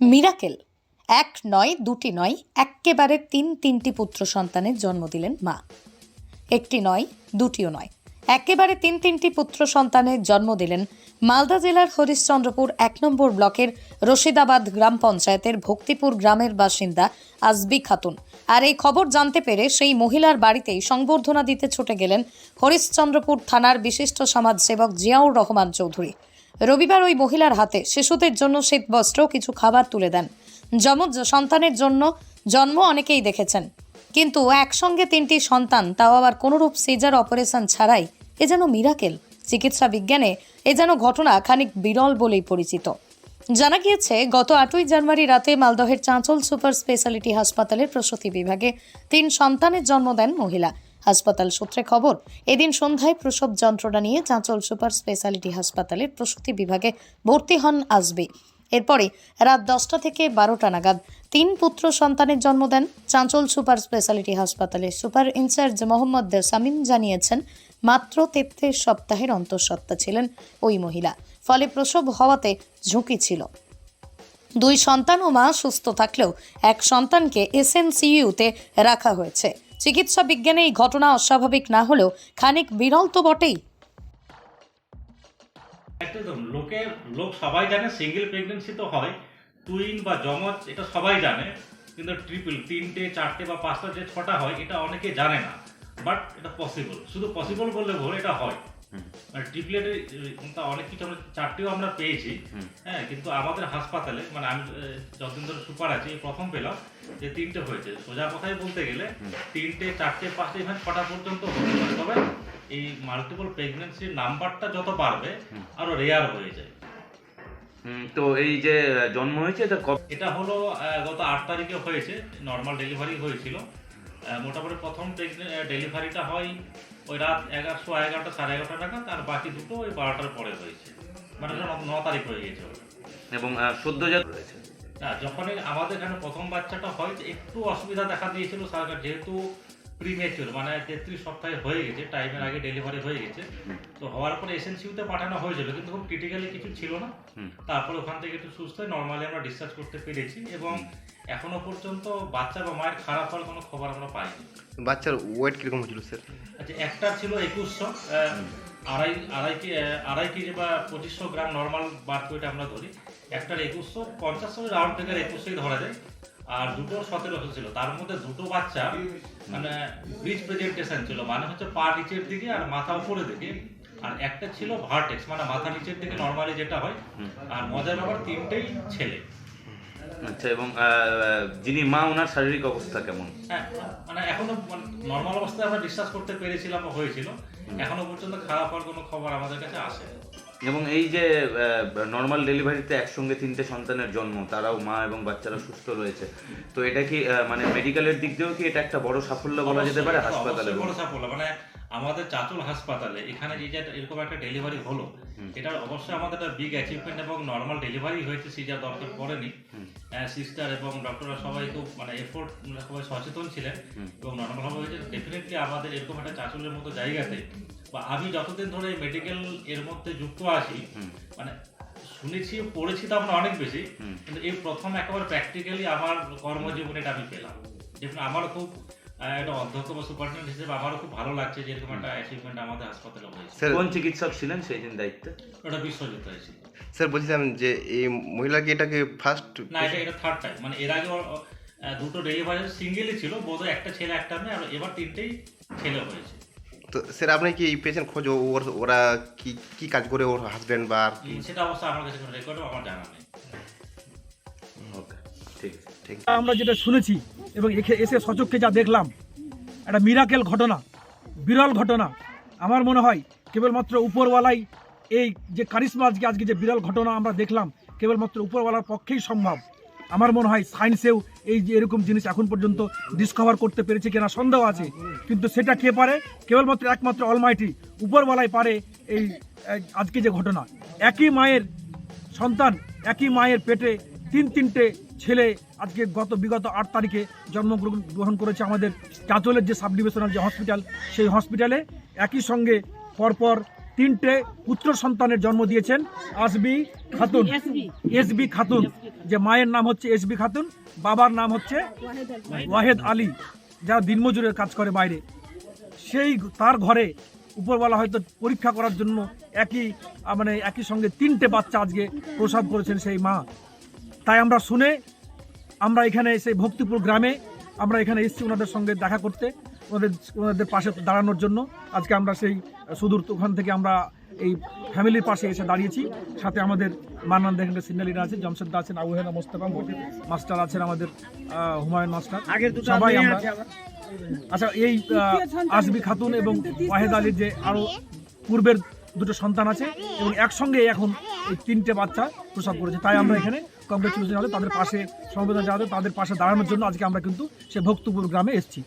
Miracle. এক নয়, দুটি নয়, এক্কেবারে তিন তিনটি পুত্র সন্তানের জন্ম দিলেন মা। একটি নয়, দুটিও নয়, একেবারে তিন তিনটি পুত্র সন্তানের জন্ম দিলেন মালদা জেলার হরিশ্চন্দ্রপুর এক নম্বর ব্লকের রশিদাবাদ গ্রাম পঞ্চায়েতের ভক্তিপুর গ্রামের বাসিন্দা আজবি খাতুন। আর এই খবর জানতে পেরে সেই মহিলার বাড়িতেই সংবর্ধনা দিতে ছুটে গেলেন হরিশ্চন্দ্রপুর থানার বিশিষ্ট সমাজসেবক জিয়াউর রহমান চৌধুরী। রবিবার ওই মহিলার হাতে শিশুদের জন্য শীতবস্ত্র, কিছু খাবার তুলে দেন। যমজ সন্তানের জন্য জন্ম অনেকেই দেখেছেন। কিন্তু একসঙ্গে তিনটি সন্তান, তাও আবার কোনোরূপ সিজার অপারেশন ছাড়াই এ যেন মিরাকেল। চিকিৎসা বিজ্ঞানে এ যেন ঘটনা খানিক বিরল বলেই পরিচিত। জানা গিয়েছে, গত আটই জানুয়ারি রাতে মালদহের চাঁচল সুপার স্পেশালিটি হাসপাতালের প্রসূতি বিভাগে তিন সন্তানের জন্ম দেন মহিলা। হাসপাতাল সূত্রে খবর, এদিন সন্ধ্যায় প্রসব যন্ত্রণা নিয়ে চাঁচল সুপার স্পেশালিটি হাসপাতালের প্রসূতি বিভাগে ভর্তি হন আসবে। এরপরে রাত দশটা থেকে বারোটা নাগাদ তিন পুত্র সন্তানের জন্ম দেন। চাঁচল সুপার স্পেশালিটি হাসপাতালের সুপার ইনচার্জ মোহাম্মদ সামিম জানিয়েছেন, মাত্র তেত্রিশ সপ্তাহের অন্তঃসত্ত্বা ছিলেন ওই মহিলা। ফলে প্রসব হওয়াতে ঝুঁকি ছিল। দুই সন্তান ও মা সুস্থ থাকলেও এক সন্তানকে এসএনসিইউতে রাখা হয়েছে। চিকিৎসা বিজ্ঞানে এই ঘটনা অস্বাভাবিক না হলেও খানিক বিরল তো বটেই। একদম, লোকে, লোক সবাই জানে সিঙ্গেল প্রেগনেন্সি তো হয়। টুইন বা জমজ এটা সবাই জানে, কিন্তু ট্রিপল তিনটে, চারটে বা পাঁচটা, যে ছটা হয়, এটা অনেকে জানে না। বাট এটা পসিবল শুধু পসিবল বললে ভোর এটা হয়। অনেক কিছু আমরা চারটেও আমরা পেয়েছি। হ্যাঁ কিন্তু আমাদের হাসপাতালে মানে আমি যতদিন ধরে সুপার আছি প্রথম পেলাম যে তিনটে হয়েছে। সোজা কথাই বলতে গেলে তিনটে চারটে পাঁচটা ইভেন ছটা পর্যন্ত হতে পারে তবে এই মাল্টিপল প্রেগনেন্সির নাম্বারটা যত বাড়বে আরও রেয়ার হয়ে যায়। হুম, তো এই যে জন্ম হয়েছে এটা হলো গত আট তারিখে হয়েছে। নর্মাল ডেলিভারি হয়েছিল। মোটামুটি প্রথম ডেলিভারিটা হয় ওই রাত এগারোশো এগারোটা সাড়ে এগারোটা নাগাদ আর বাকি দুটো ওই বারোটার পরে হয়েছে। মানে ন- তারিখ হয়ে গেছে এবং সদ্যজাত রয়েছে। না যখনই আমাদের এখানে প্রথম বাচ্চাটা হয় একটু অসুবিধা দেখা দিয়েছিল সরকার যেহেতু প্রিমেচুর মানে তেত্রিশ সপ্তাহে হয়ে গেছে টাইমের আগে ডেলিভারি হয়ে গেছে। তো হওয়ার পরে এসএনসিউতে পাঠানো হয়েছিল কিন্তু খুব ক্রিটিক্যালি কিছু ছিল না। তারপর ওখান থেকে একটু সুস্থ হয়ে নর্মালি আমরা ডিসচার্জ করতে পেরেছি এবং এখনও পর্যন্ত বাচ্চা বা মায়ের খারাপ হওয়ার কোনো খবর আমরা পাইনি। বাচ্চার ওয়েট কীরকম হয়েছিল স্যার আচ্ছা একটা ছিল একুশশো আড়াই আড়াই কে আড়াই কেজি বা পঁচিশশো গ্রাম নর্মাল বার্থ ওয়েট আমরা ধরি। একটার একুশশো পঞ্চাশ রাউন্ড থেকে একুশশোই ধরা যায়। আর দুটো সতেরোশো ছিল তার মধ্যে দুটো বাচ্চা মানে ব্রিজ প্রেজেন্টেশন ছিল। মানে হচ্ছে পা নিচের দিকে আর মাথা উপরের দিকে। আর একটা ছিল ভার্টেক্স মানে মাথা নিচের দিকে নর্মালি যেটা হয়। আর মজার ব্যাপার তিনটেই ছেলে। আচ্ছা এবং যিনি মা ওনার শারীরিক অবস্থা কেমন? হ্যাঁ মানে এখনও নর্মাল অবস্থায় আমরা ডিসকাস করতে পেরেছিলাম হয়েছিল। এখনও পর্যন্ত খারাপ হওয়ার কোনো খবর আমাদের কাছে আসে। এবং এই যে নর্মাল ডেলিভারিতে একসঙ্গে তিনটে সন্তানের জন্ম তারাও মা এবং বাচ্চারা সুস্থ রয়েছে। তো এটা কি মানে মেডিকেলের দিক দিয়েও কি এটা একটা বড় সাফল্য বলা যেতে পারে? হাসপাতালে বড় সাফল্য। মানে আমাদের চাচল হাসপাতালে এখানে যে যে এরকম একটা ডেলিভারি হলো এটা অবশ্যই আমাদের একটা বিগ অ্যাচিভমেন্ট এবং নর্মাল ডেলিভারি হয়েছে সিজার দরকার পড়েনি। সিস্টার এবং ডক্টররা সবাই খুব মানে এফোর্ট সবাই সচেতন ছিলেন এবং নর্মাল ভাবে হয়েছে। ডেফিনেটলি আমাদের এরকম একটা চাচলের মতো জায়গাতে বা আমি যতদিন ধরে মেডিকেল এর মধ্যে যুক্ত আছি মানে শুনেছি পড়েছি তো আমরা অনেক বেশি কিন্তু এই প্রথম একেবারে প্র্যাকটিক্যালি আমার কর্মজীবনে এটা আমি পেলাম। যেখানে আমারও খুব একটা অধ্যক্ষ সুপারিনটেন্ডেন্ট হিসেবে আমারও খুব ভালো লাগছে যে এরকম একটা অ্যাচিভমেন্ট আমাদের হাসপাতালে হয়েছে। স্যার কোন চিকিৎসক ছিলেন সেই দিন দায়িত্বে? ওটা বিশ্বজিৎ হয়েছিল স্যার বলছিলাম যে এই মহিলাকে এটাকে ফার্স্ট না এটা এটা থার্ড টাইম মানে এর আগে দুটো ডেলিভারি সিঙ্গেলই ছিল বোধহয় একটা ছেলে একটা মেয়ে আর এবার তিনটেই ছেলে হয়েছে। তো স্যার আপনি কি এই পেশেন্ট খোঁজ ওর ওরা কি কি কাজ করে ওর হাজবেন্ড বা সেটা অবশ্য আমার কাছে কোনো রেকর্ডও আমার জানা নেই। ওকে ঠিক আছে। ঠিক আমরা যেটা শুনেছি এবং এসে সচক্ষে যা দেখলাম, একটা মিরাকেল ঘটনা, বিরল ঘটনা। আমার মনে হয় কেবলমাত্র উপরওয়ালাই এই যে কারিশমা আজকে আজকে যে বিরল ঘটনা আমরা দেখলাম, কেবলমাত্র উপরওয়ালার পক্ষেই সম্ভব। আমার মনে হয় সায়েন্সেও এই যে এরকম জিনিস এখন পর্যন্ত ডিসকভার করতে পেরেছে কিনা সন্দেহ আছে। কিন্তু সেটা কে পারে? কেবলমাত্র একমাত্র অলমাইটি উপরওয়ালাই পারে এই আজকে যে ঘটনা। একই মায়ের সন্তান, একই মায়ের পেটে তিন তিনটে ছেলে আজকে গত বিগত আট তারিখে জন্মগ্রহণ গ্রহণ করেছে আমাদের চাঁচলের যে সাব ডিভিশনাল যে হসপিটাল, সেই হসপিটালে একই সঙ্গে পরপর তিনটে পুত্র সন্তানের জন্ম দিয়েছেন আসবি খাতুন। এসবি খাতুন, যে মায়ের নাম হচ্ছে এসবি খাতুন, বাবার নাম হচ্ছে ওয়াহেদ আলী যারা দিনমজুরের কাজ করে বাইরে। সেই তার ঘরে উপরওয়ালা হয়তো পরীক্ষা করার জন্য একই মানে একই সঙ্গে তিনটে বাচ্চা আজকে প্রসব করেছেন সেই মা। তাই আমরা শুনে আমরা এখানে এসে ভক্তিপুর গ্রামে আমরা এখানে এসেছি ওনাদের সঙ্গে দেখা করতে ওনাদের ওনাদের পাশে দাঁড়ানোর জন্য। আজকে আমরা সেই সুদূর ওখান থেকে আমরা এই ফ্যামিলির পাশে এসে দাঁড়িয়েছি। সাথে আমাদের মান্নান দেখেন সিগন্যালিরা আছে জমশেদ দা আছেন আবুহেনা মোস্তফা মাস্টার আছেন আমাদের হুমায়ুন মাস্টার। সবাই আমরা আচ্ছা এই আসবি খাতুন এবং ওয়াহেদ আলীর যে আরও পূর্বের দুটো সন্তান আছে এবং একসঙ্গে এখন এই তিনটে বাচ্চা প্রসব করেছে। তাই আমরা এখানে কংগ্রেচুলেশন হলে তাদের পাশে সমবেদনা জানাতে তাদের পাশে দাঁড়ানোর জন্য আজকে আমরা কিন্তু সে ভক্তপুর গ্রামে এসেছি।